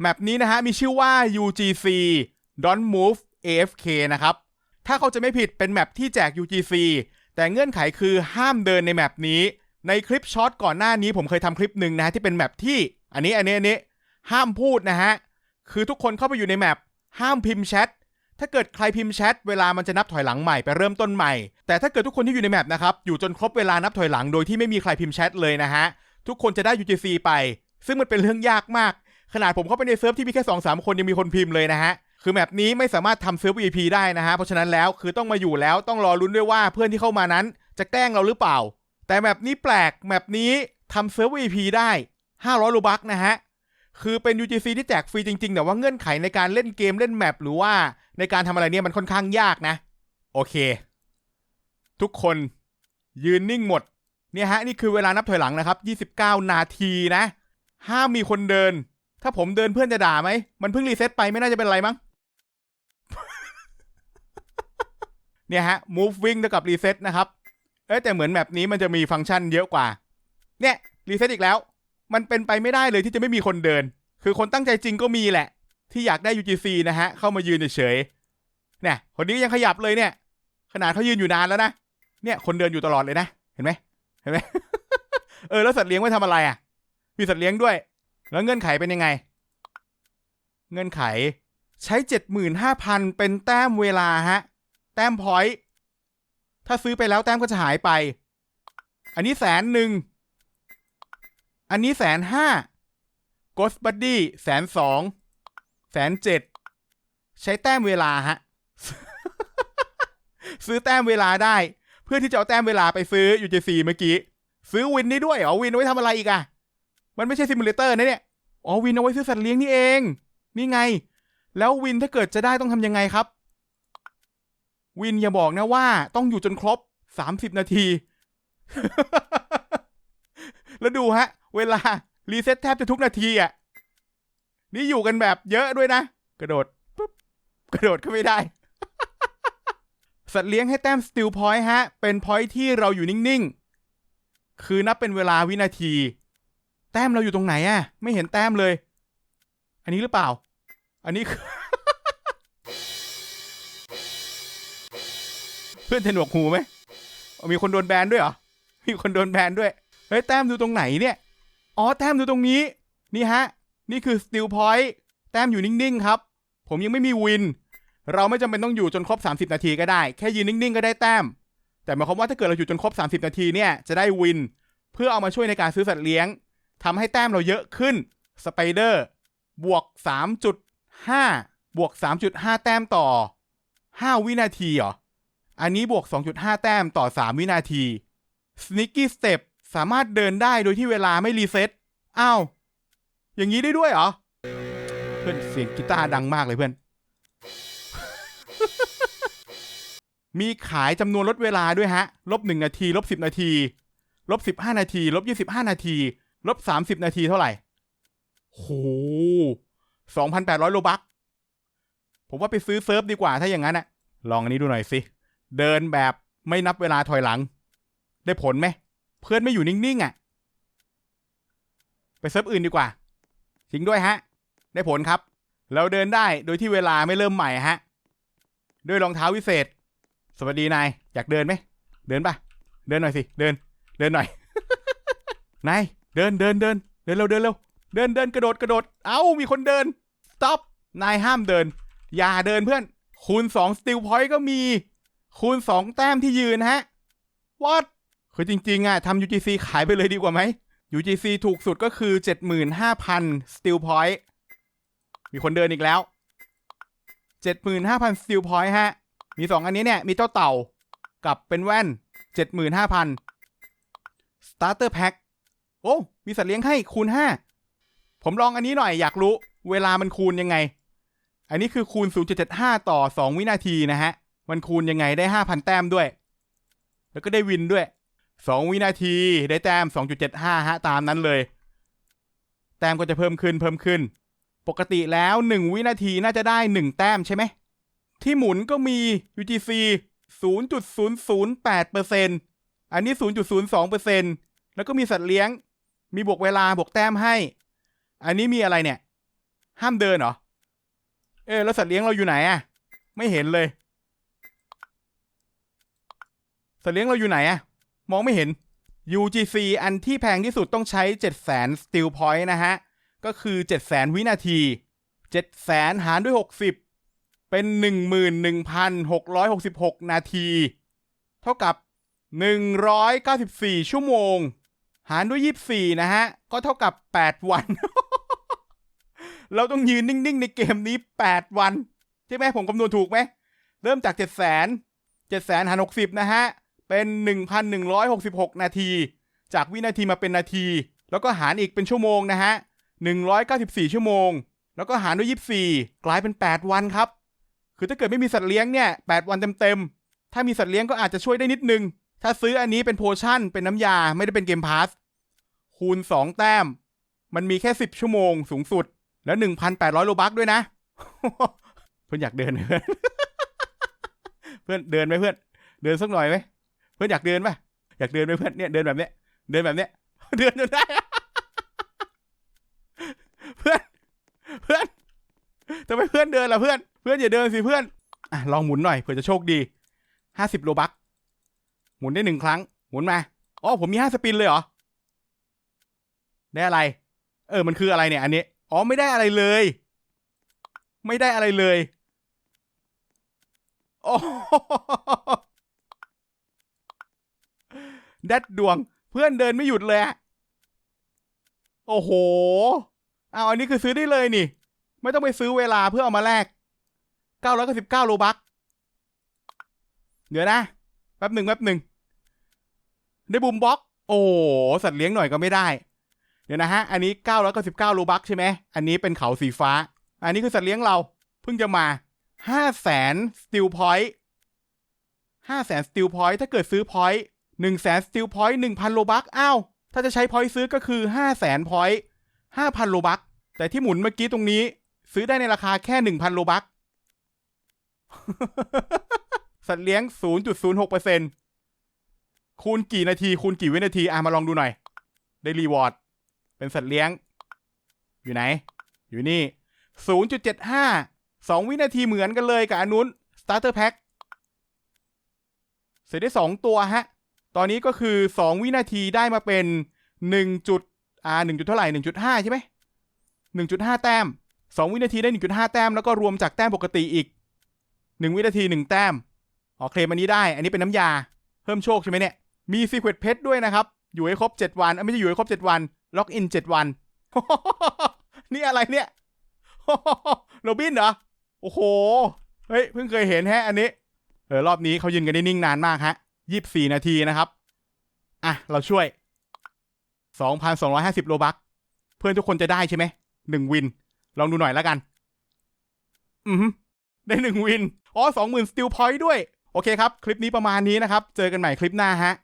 แมปนี้นะฮะมีชื่อว่า UGC Don't Move AFK นะครับ ถ้าเขาจะไม่ผิดเป็นแมปที่แจก UGC แต่เงื่อนไขคือห้ามเดินในแมปนี้ ในคลิปช็อตก่อนหน้านี้ผมเคยทำคลิปหนึ่งนะฮะที่เป็นแมปที่ อันนี้อันนี้อันนี้ห้ามพูดนะฮะ คือทุกคนเข้าไปอยู่ในแมปห้ามพิมพ์แชท ถ้าเกิดใครพิมพ์แชทเวลามันจะนับถอยหลังใหม่ไปเริ่มต้นใหม่ แต่ถ้าเกิดทุกคนที่อยู่ในแมปนะครับอยู่จนครบเวลานับถอยหลังโดยที่ไม่มีใครพิมพ์แชทเลยนะฮะ ทุกคนจะได้ UGC ไป ซึ่งมันเป็นเรื่องยากมาก ขนาดผมเข้าไปในเซิร์ฟที่มีแค่2อสาคนยังมีคนพิมพ์เลยนะฮะคือแมปนี้ไม่สามารถทำเซิร์ฟ VIP ได้นะฮะเพราะฉะนั้นแล้วคือต้องมาอยู่แล้วต้องรอลุ้นด้วยว่าเพื่อนที่เข้ามานั้น จะแกล้งเราหรือเปล่า แต่แมปนี้แปลกแมปนี้ทำเซิร์ฟ VIP ได้ 500โลบักนะฮะคือเป็น UGC ที่แจกฟรีจริงๆ แต่ว่าเงื่อนไขในการเล่นเกมเล่นแมปหรือว่าในการทำอะไรเนี่ยมันค่อนข้างยากนะ โอเค ทุกคนยืนนิ่งหมด เนี่ยฮะ นี่คือเวลานับถอยหลังนะครับ 29 นาทีนะ ห้ามมีคนเดิน ถ้าผมเดินเพื่อนจะด่าไหม มันเพิ่งรีเซ็ตไปไม่น่าจะเป็นไรมั้ง เนี่ยฮะ moving เท่ากับ reset นะครับ เอ้แต่เหมือนแมปนี้มันจะมีฟังก์ชันเยอะกว่า เนี่ยรีเซ็ตอีกแล้ว มันเป็นไปไม่ได้เลยที่จะไม่มีคนเดิน คือคนตั้งใจจริงก็มีแหละ ที่อยากได้ UGC นะฮะ เข้ามายืนเฉยๆ เนี่ย คนนี้ยังขยับเลยเนี่ย ขนาดเขายืนอยู่นานแล้วนะ เนี่ย คนเดินอยู่ตลอดเลยนะ เห็นไหมเห็นไหมเออ แล้วสัตว์เลี้ยงไว้ทำอะไรอะ มีสัตว์เลี้ยงด้วย แล้วเงื่อนไขเป็นยังไง เงื่อนไขใช้เจ็ดหมื่นห้าพันเป็นแต้มเวลาฮะ แต้มพอยต์ถ้าซื้อไปแล้วแต้มก็จะหายไป อันนี้แสนหนึ่ง อันนี้แสนห้า Ghost Buddy แสนสอง แสนเจ็ด ใช้แต้มเวลาฮะ ซื้อแต้มเวลาได้ เพื่อที่จะเอาแต้มเวลาไปซื้อ UGC เมื่อกี้ ซื้อวินได้ด้วยเหรอวินไว้ทำอะไรอีกอะ มันไม่ใช่ซิมูเลเตอร์นะเนี่ย อ๋อวินเอาไว้ซื้อสัตว์เลี้ยงนี่เอง นี่ไง แล้ววินถ้าเกิดจะได้ต้องทำยังไงครับ วินอย่าบอกนะว่าต้องอยู่จนครบ30นาที แล้วดูฮะ เวลา รีเซ็ตแทบจะทุกนาทีอะ นี่อยู่กันแบบเยอะด้วยนะ กระโดดปุ๊บกระโดดก็ไม่ได้ สัตว์เลี้ยงให้แต้มสติลพอยต์ฮะ เป็นพอยต์ที่เราอยู่นิ่ง ๆ คือนับเป็นเวลาวินาที แต้มเราอยู่ตรงไหนอะไม่เห็นแต้มเลย อันนี้หรือเปล่า อันนี้คือเพื่อนเทนหนวกหูไหมมีคนโดนแบนด้วยเหรอ มีคนโดนแบนด้วย เฮ้ยแต้มดูตรงไหนเนี่ย อ๋อแต้มดูตรงนี้ นี่ฮะ นี่คือ still point แต้มอยู่นิ่งๆครับ ผมยังไม่มีวิน เราไม่จำเป็นต้องอยู่จนครบ 30 นาทีก็ได้ แค่ยืนนิ่งๆ ก็ได้แต้ม แต่หมายความว่าถ้าเกิดเราอยู่จนครบ 30 นาทีเนี่ยจะได้วิน เพื่อเอามาช่วยในการซื้อสัตว์เลี้ยง ทำให้แต้มเราเยอะขึ้นสไปเดอร์บวก 3.5 บวก 3.5 แต้มต่อ 5 วินาทีเหรอ อันนี้บวก 2.5 แต้มต่อ 3 วินาที Sneaky Step สามารถเดินได้โดยที่เวลาไม่รีเซ็ตอ้าว อย่างนี้ได้ด้วยเหรอ เพื่อนเสียงกีตาร์ดังมากเลยเพื่อน มีขายจำนวนลดเวลาด้วยฮะ ลบ 1 นาที ลบ 10 นาที ลบ 15 นาที ลบ 25 นาที ลบ30นาทีเท่าไหร่โห2,800โลบัก ผมว่าไปซื้อเซิร์ฟดีกว่าถ้าอย่างนั้นอะลองอันนี้ดูหน่อยสิ เดินแบบไม่นับเวลาถอยหลัง ได้ผลไหม เพื่อนไม่อยู่นิ่งๆอะไปเซิร์ฟอื่นดีกว่าจริงด้วยฮะ ได้ผลครับ เราเดินได้โดยที่เวลาไม่เริ่มใหม่ฮะ ด้วยรองเท้าวิเศษ สวัสดีนาย อยากเดินไหม เดินปะเดินหน่อยสิ เดิน เดินหน่อย นาย เดินเดินเดินเดินเร็วเดินเร็วเดินเดินกระโดดกระโดด เอ้ามีคนเดิน stop นายห้ามเดิน อย่าเดินเพื่อน คูณ2 still point ก็มี คูณ2แต้มที่ยืนฮะ what คือจริงๆอะทำ UGC ขายไปเลยดีกว่าไหม UGC ถูกสุดก็คือ 75,000 still point มีคนเดินอีกแล้ว 75,000 still point ฮะ มี 2 อันนี้เนี่ย มีเจ้าเต่า กับเป็นแว่น 75,000 starter pack โอ้มีสัตว์เลี้ยงให้คูณ5ผมลองอันนี้หน่อยอยากรู้ เวลามันคูณยังไง อันนี้คือคูณ 0.75 ต่อ 2 วินาทีนะฮะ มันคูณยังไงได้ 5,000 แต้มด้วย แล้วก็ได้วินด้วย 2 วินาทีได้แต้ม 2.75 ฮะ ตามนั้นเลย แต้มก็จะเพิ่มขึ้นเพิ่มขึ้น ปกติแล้ว 1 วินาทีน่าจะได้ 1 แต้มใช่ไหม ที่หมุนก็มี UGC 0.008%อันนี้ 0.02%แล้วก็มีสัตว์เลี้ยง มีบวกเวลาบวกแต้มให้ อันนี้มีอะไรเนี่ย ห้ามเดินเหรอ เออแล้วสัตว์เลี้ยงเราอยู่ไหนอะไม่เห็นเลย สัตว์เลี้ยงเราอยู่ไหนอะมองไม่เห็น UGC อันที่แพงที่สุดต้องใช้ 700,000 Steel Point นะฮะ ก็คือ 700,000วินาที700,000 หารด้วย 60 เป็น 11,666 นาที เท่ากับ 194 ชั่วโมง หารด้วย 24 นะฮะ ก็เท่ากับ 8 วัน เราต้องยืนนิ่งๆ ในเกมนี้ 8 วัน ใช่ไหมผมคำนวณถูกไหม เริ่มจาก 7 0 0 0 0 7 0 0 0หาร60 นะฮะ เป็น 1,166 นาที จากวินาทีมาเป็นนาที แล้วก็หารอีกเป็นชั่วโมงนะฮะ 194 ชั่วโมง แล้วก็หารด้วย 24 กลายเป็น 8 วันครับ คือถ้าเกิดไม่มีสัตว์เลี้ยงเนี่ย 8 วันเต็มๆ ถ้ามีสัตว์เลี้ยงก็อาจจะช่วยได้นิดนึง ถ้าซื้ออันนี้เป็นโพชั่นเป็นน้ำยาไม่ได้เป็นเกมพาสคูณ2แต้ม มันมีแค่10ชั่วโมงสูงสุด แล้ว1,800โลบักด้วยนะ เพื่อนอยากเดินเพื่อนเพื่อนเดินไหมเพื่อน เดินสักหน่อยไหมเพื่อนอยากเดินไหมอยากเดินไหมเพื่อนเนี่ยเดินแบบเนี้ยเดินแบบเนี้ยเดินจนได้เพื่อนเพื่อนทำไมเพื่อนเดินล่ะเพื่อน เพื่อนอย่าเดินสิเพื่อนอะลองหมุนหน่อยเผื่อจะโชคดีห้าสิบโลบัก หมุนได้หนึ่งครั้ง หมุนมา อ๋อ ผมมีห้าสปินเลยเหรอ ได้อะไร เออ มันคืออะไรเนี่ยอันนี้ อ๋อ ไม่ได้อะไรเลย ไม่ได้อะไรเลย โอ้แดดดวง เพื่อนเดินไม่หยุดเลยอะโอ้โห เอาอันนี้คือซื้อได้เลยนี่ ไม่ต้องไปซื้อเวลาเพื่อเอามาแลก999โลบัก เดี๋ยวนะ แป๊บหนึ่งแป๊บหนึ่ง ได้บูมบ็อก โอ้สัตว์เลี้ยงหน่อยก็ไม่ได้ เดี๋ยวนะฮะ อันนี้999โลบักใช่ไหม อันนี้เป็นเขาสีฟ้า อันนี้คือสัตว์เลี้ยงเรา เพิ่งจะมา5แสนสติลพอยต์5แสนสติลพอยต์ถ้าเกิดซื้อพอยต์1แสนสติลพอยต์1,000โลบักอ้าว ถ้าจะใช้พอยต์ซื้อก็คือ5แสนพอยต์5,000โลบักแต่ที่หมุนเมื่อกี้ตรงนี้ ซื้อได้ในราคาแค่1,000โลบักสัตว์เลี้ยง 0.06% คูณกี่นาทีคูณกี่วินาทีอะมาลองดูหน่อยได้รีวอร์ดเป็นสัตว์เลี้ยง อยู่ไหน อยู่นี่ 0.75 2 วินาทีเหมือนกันเลยกับอันนู้น starter pack เสร็จได้ 2 ตัวฮะ ตอนนี้ก็คือ 2 วินาทีได้มาเป็น 1. จุดอ่า1จุดเท่าไหร่ 1.5 ใช่ไหม 1.5 แต้ม 2 วินาทีได้ 1.5 แต้ม แล้วก็รวมจากแต้มปกติอีก 1 วินาที 1 แต้ม อ๋อเคลมอันนี้ได้ อันนี้เป็นน้ำยา เพิ่มโชคใช่ไหมเนี่ย มี Secret Pet ด้วยนะครับ อยู่ให้ครบ 7 วันไม่ใช่อยู่ให้ครบ 7 วัน ล็อกอิน 7 วัน นี่อะไรเนี่ยโรบินเหรอ โอ้โห เฮ้ย เพิ่งเคยเห็นแฮะอันนี้ เออ รอบนี้เขายืนกันได้นิ่งนานมากฮะ24นาทีนะครับ อะ เราช่วย 2,250 โลบัก เพื่อนทุกคนจะได้ใช่ไหม หนึ่งวิน ลองดูหน่อยแล้วกัน อือหือได้หนึ่งวิน อ๋อ20,000สติลพอยต์ด้วย โอเคครับ คลิปนี้ประมาณนี้นะครับ เจอกันใหม่คลิปหน้าฮะ